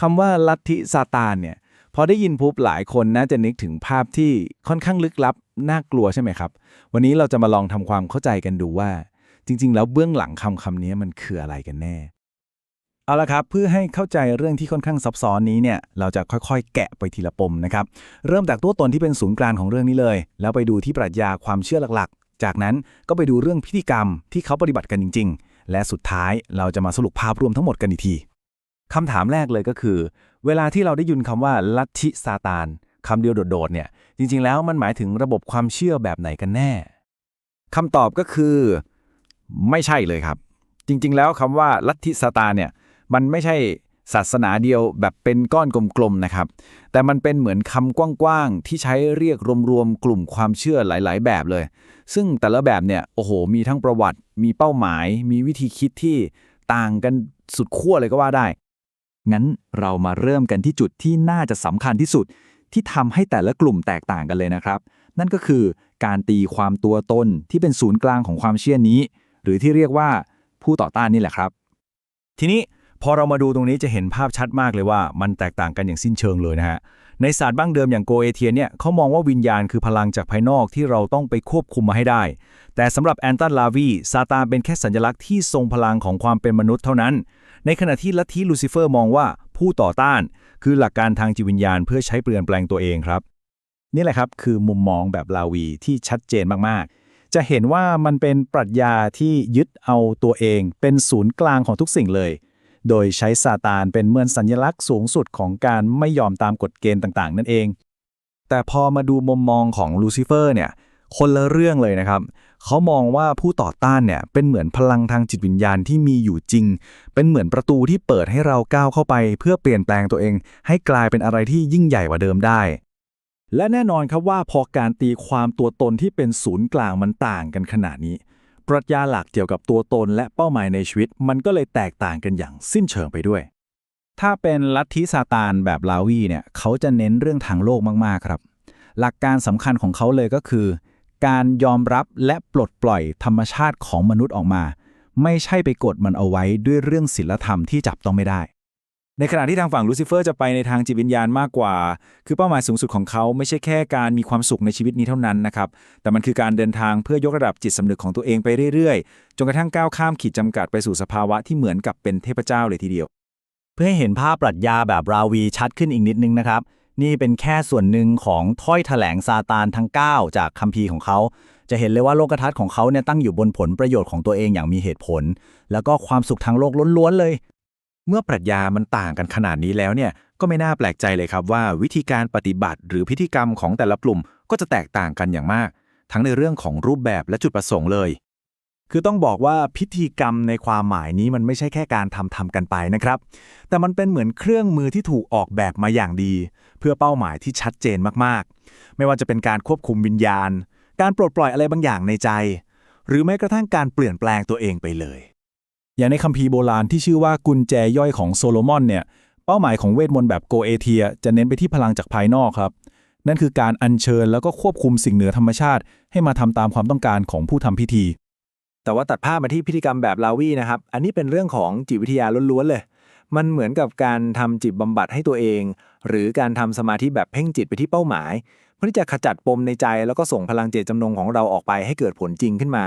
คำว่าลัทธิซาตานเนี่ยพอได้ยินปุ๊บหลายคนน่าจะนึกถึงภาพที่ค่อนข้างลึกลับน่ากลัวใช่ไหมครับ วันนี้เราจะมาลองทำความเข้าใจกันดูว่า จริง ๆ แล้วเบื้องหลังคำคำนี้มันคืออะไรกันแน่ เอาละครับเพื่อให้เข้าใจเรื่องที่ค่อนข้างซับซ้อนนี้เนี่ยเราจะค่อยๆ แกะไปทีละปมนะครับเริ่มจากตัวตนที่เป็นศูนย์กลางของเรื่องนี้เลย แล้วไปดูที่ปรัชญาความเชื่อหลักๆ จากนั้นก็ไปดูเรื่องพิธีกรรมที่เขาปฏิบัติกันจริง ๆ และสุดท้ายเราจะมาสรุปภาพรวมทั้งหมดกันอีกที คำถามแรกเลยก็คือ เวลาที่เราได้ยินคำว่าลัทธิซาตานคำเดียวโดดๆเนี่ย จริงๆแล้วมันหมายถึงระบบความเชื่อแบบไหนกันแน่คำตอบก็คือ ไม่ใช่เลยครับ จริงๆ แล้วคำว่าลัทธิซาตานเนี่ยมันไม่ใช่ศาสนาเดียวแบบเป็นก้อนกลมๆนะครับ แต่มันเป็นเหมือนคำกว้างๆ ที่ใช้เรียกรวมๆ กลุ่มความเชื่อหลายๆ แบบเลย ซึ่งแต่ละแบบเนี่ย โอ้โห มีทั้งประวัติ มีเป้าหมาย มีวิธีคิดที่ต่างกันสุดขั้วเลยก็ว่าได้ งั้นเรามาเริ่มกันที่จุดที่น่าจะสำคัญที่สุด ที่ทำให้แต่ละกลุ่มแตกต่างกันเลยนะครับ นั่นก็คือการตีความตัวตนที่เป็นศูนย์กลางของความเชื่อนี้ หรือที่เรียกว่าผู้ต่อต้านนี่แหละครับ ทีนี้พอเรามาดูตรงนี้จะเห็นภาพชัดมากเลยว่า มันแตกต่างกันอย่างสิ้นเชิงเลยนะฮะ ในศาสตร์บ้างเดิมอย่างโกเอเทียเนี่ยเขามองว่าวิญญาณคือพลังจากภายนอกที่เราต้องไปควบคุมมาให้ได้ แต่สำหรับแอนตันลาวีซาตานเป็นแค่สัญลักษณ์ที่ทรงพลังของความเป็นมนุษย์เท่านั้น ในขณะที่ลัทธิลูซิเฟอร์มองว่าผู้ต่อต้าน คือหลักการทางจิตวิญญาณเพื่อใช้เปลี่ยนแปลงตัวเองครับ นี่แหละครับคือมุมมองแบบลาวีที่ชัดเจนมากๆ จะเห็นว่ามันเป็นปรัชญาที่ยึดเอาตัวเอง เป็นศูนย์กลางของทุกสิ่งเลย โดยใช้ซาตานเป็นเหมือนสัญลักษณ์สูงสุดของการไม่ยอมตามกฎเกณฑ์ต่างๆ นั่นเอง แต่พอมาดูมุมมองของลูซิเฟอร์เนี่ยคนละเรื่องเลยนะครับ เขามองว่าผู้ต่อต้านเนี่ยเป็นเหมือนพลังทางจิตวิญญาณที่มีอยู่จริง เป็นเหมือนประตูที่เปิดให้เราก้าวเข้าไป เพื่อเปลี่ยนแปลงตัวเอง ให้กลายเป็นอะไรที่ยิ่งใหญ่กว่าเดิมได้ และแน่นอนครับว่าพอการตีความตัวตนที่เป็นศูนย์กลางมันต่างกันขนาดนี้ ปรัชญาหลักเกี่ยวกับตัวตนและเป้าหมายในชีวิต มันก็เลยแตกต่างกันอย่างสิ้นเชิงไปด้วย ถ้าเป็นลัทธิซาตานแบบลาวีเนี่ยเขาจะเน้นเรื่องทางโลกมากๆครับ หลักการสำคัญของเขาเลยก็คือ การยอมรับและปลดปล่อยธรรมชาติของมนุษย์ออกมา ไม่ใช่ไปกดมันเอาไว้ด้วยเรื่องศีลธรรมที่จับต้องไม่ได้ ในขณะที่ทางฝั่งลูซิเฟอร์จะไปในทางจิตวิญญาณมากกว่า คือเป้าหมายสูงสุดของเขาไม่ใช่แค่การมีความสุขในชีวิตนี้เท่านั้นนะครับ แต่มันคือการเดินทางเพื่อยกระดับจิตสำนึกของตัวเองไปเรื่อยๆ จนกระทั่งก้าวข้ามขีดจำกัดไปสู่สภาวะที่เหมือนกับเป็นเทพเจ้าเลยทีเดียว เพื่อให้เห็นภาพปรัชญาแบบราวีชัดขึ้นอีกนิดนึงนะครับ นี่เป็นแค่ส่วนหนึ่งของถ้อยแถลงซาตานทั้ง 9 จากคัมภีร์ของเขา จะเห็นเลยว่าโลกทัศน์ของเขาเนี่ยตั้งอยู่บนผลประโยชน์ของตัวเองอย่างมีเหตุผล แล้วก็ความสุขทางโลกล้วนๆเลย เมื่อปรัชญามันต่างกันขนาดนี้แล้วเนี่ยก็ไม่น่าแปลกใจเลยครับว่าวิธีการปฏิบัติหรือพิธีกรรมของแต่ละกลุ่มก็จะแตกต่างกันอย่างมาก ทั้งในเรื่องของรูปแบบและจุดประสงค์เลย คือต้องบอกว่าพิธีกรรมในความหมายนี้มันไม่ใช่แค่การทำทำกันไปนะครับ แต่มันเป็นเหมือนเครื่องมือที่ถูกออกแบบมาอย่างดี เพื่อเป้าหมายที่ชัดเจนมากๆ ไม่ว่าจะเป็นการควบคุมวิญญาณ การปลดปล่อยอะไรบางอย่างในใจ หรือแม้กระทั่งการเปลี่ยนแปลงตัวเองไปเลย อย่างในคัมภีร์โบราณที่ชื่อว่ากุญแจย่อยของโซโลมอนเนี่ยเป้าหมายของเวทมนต์แบบโกเอเทีย จะเน้นไปที่พลังจากภายนอกครับนั่นคือการอัญเชิญแล้วก็ควบคุมสิ่งเหนือธรรมชาติ ให้มาทำตามความต้องการของผู้ทำพิธี แต่ว่าตัดภาพมาที่พิธีกรรมแบบลาวีนะครับ อันนี้เป็นเรื่องของจิตวิทยาล้วนๆเลย มันเหมือนกับการทำจิตบำบัดให้ตัวเอง หรือการทำสมาธิแบบเพ่งจิตไปที่เป้าหมาย เพื่อที่จะขจัดปมในใจแล้วก็ส่งพลังเจตจำนงของเราออกไปให้เกิดผลจริงขึ้นมา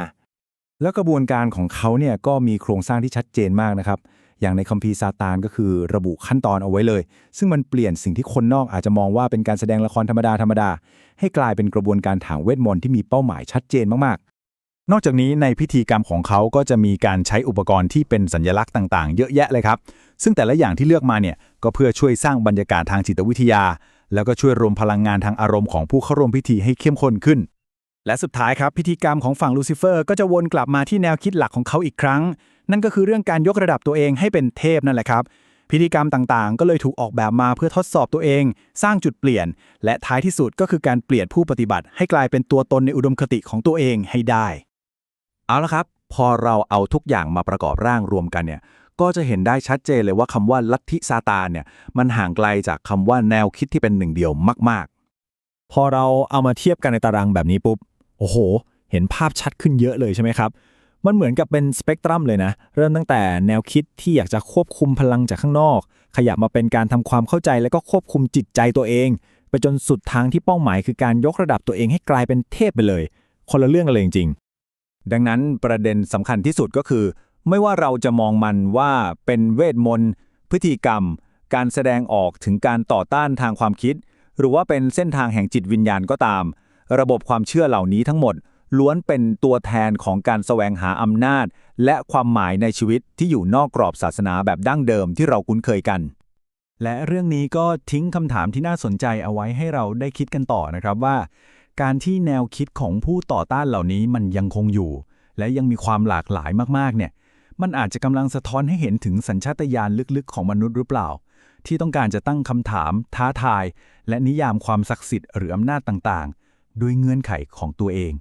แล้วกระบวนการของเขาเนี่ยก็มีโครงสร้างที่ชัดเจนมากนะครับอย่างในคัมภีร์ซาตานก็คือระบุขั้นตอนเอาไว้เลย ซึ่งมันเปลี่ยนสิ่งที่คนนอกอาจจะมองว่าเป็นการแสดงละครธรรมดาธรรมดาให้กลายเป็นกระบวนการทางเวทมนต์ที่มีเป้าหมายชัดเจนมากๆ นอกจากนี้ในพิธีกรรมของเขาก็จะมีการใช้อุปกรณ์ที่เป็นสัญลักษณ์ต่างๆ เยอะแยะเลยครับ ซึ่งแต่ละอย่างที่เลือกมาเนี่ยก็เพื่อช่วยสร้างบรรยากาศทางจิตวิทยา แล้วก็ช่วยรวมพลังงานทางอารมณ์ของผู้เข้าร่วมพิธีให้เข้มข้นขึ้น และสุดท้ายครับพิธีกรรมของฝั่งลูซิเฟอร์ ก็จะวนกลับมาที่แนวคิดหลักของเขาอีกครั้ง นั่นก็คือเรื่องการยกระดับตัวเองให้เป็นเทพนั่นแหละครับพิธีกรรมต่างๆ ก็เลยถูกออกแบบมาเพื่อทดสอบตัวเอง สร้างจุดเปลี่ยน และท้ายที่สุดก็คือการเปลี่ยนผู้ปฏิบัติ ให้กลายเป็นตัวตนในอุดมคติของตัวเองให้ได้ เอาละครับ พอเราเอาทุกอย่างมาประกอบร่างรวมกันเนี่ยก็จะเห็นได้ชัดเจนเลยว่าคำว่าลัทธิซาตานเนี่ยมันห่างไกลจากคำว่าแนวคิดที่เป็นหนึ่งเดียวมาก ๆ พอเราเอามาเทียบกันในตารางแบบนี้ปุ๊บ โอ้โห เห็นภาพชัดขึ้นเยอะเลยใช่ไหมครับ มันเหมือนกับเป็นสเปกตรัมเลยนะ เริ่มตั้งแต่แนวคิดที่อยากจะควบคุมพลังจากข้างนอก ขยับมาเป็นการทำความเข้าใจและก็ควบคุมจิตใจตัวเอง ไปจนสุดทางที่เป้าหมายคือการยกระดับตัวเองให้กลายเป็นเทพไปเลย คนละเรื่องกันเลยจริง ดังนั้นประเด็นสำคัญที่สุดก็คือ ไม่ว่าเราจะมองมันว่าเป็นเวทมนต์พฤติกรรม การแสดงออกถึงการต่อต้านทางความคิด หรือว่าเป็นเส้นทางแห่งจิตวิญญาณก็ตาม ระบบความเชื่อเหล่านี้ทั้งหมด ล้วนเป็นตัวแทนของการแสวงหาอำนาจ และความหมายในชีวิตที่อยู่นอกกรอบศาสนาแบบดั้งเดิมที่เราคุ้นเคยกันและเรื่องนี้ก็ทิ้งคำถามที่น่าสนใจเอาไว้ให้เราได้คิดกันต่อนะครับว่า การที่แนวคิดของผู้ต่อต้านเหล่านี้มันยังคงอยู่ และยังมีความหลากหลายมากๆเนี่ย มันอาจจะกำลังสะท้อนให้เห็นถึงสัญชาตญาณลึกๆ ของมนุษย์หรือเปล่า ที่ต้องการจะตั้งคำถาม ท้าทาย และนิยามความศักดิ์สิทธิ์หรืออำนาจต่างๆ ด้วยเงื่อนไขของตัวเอง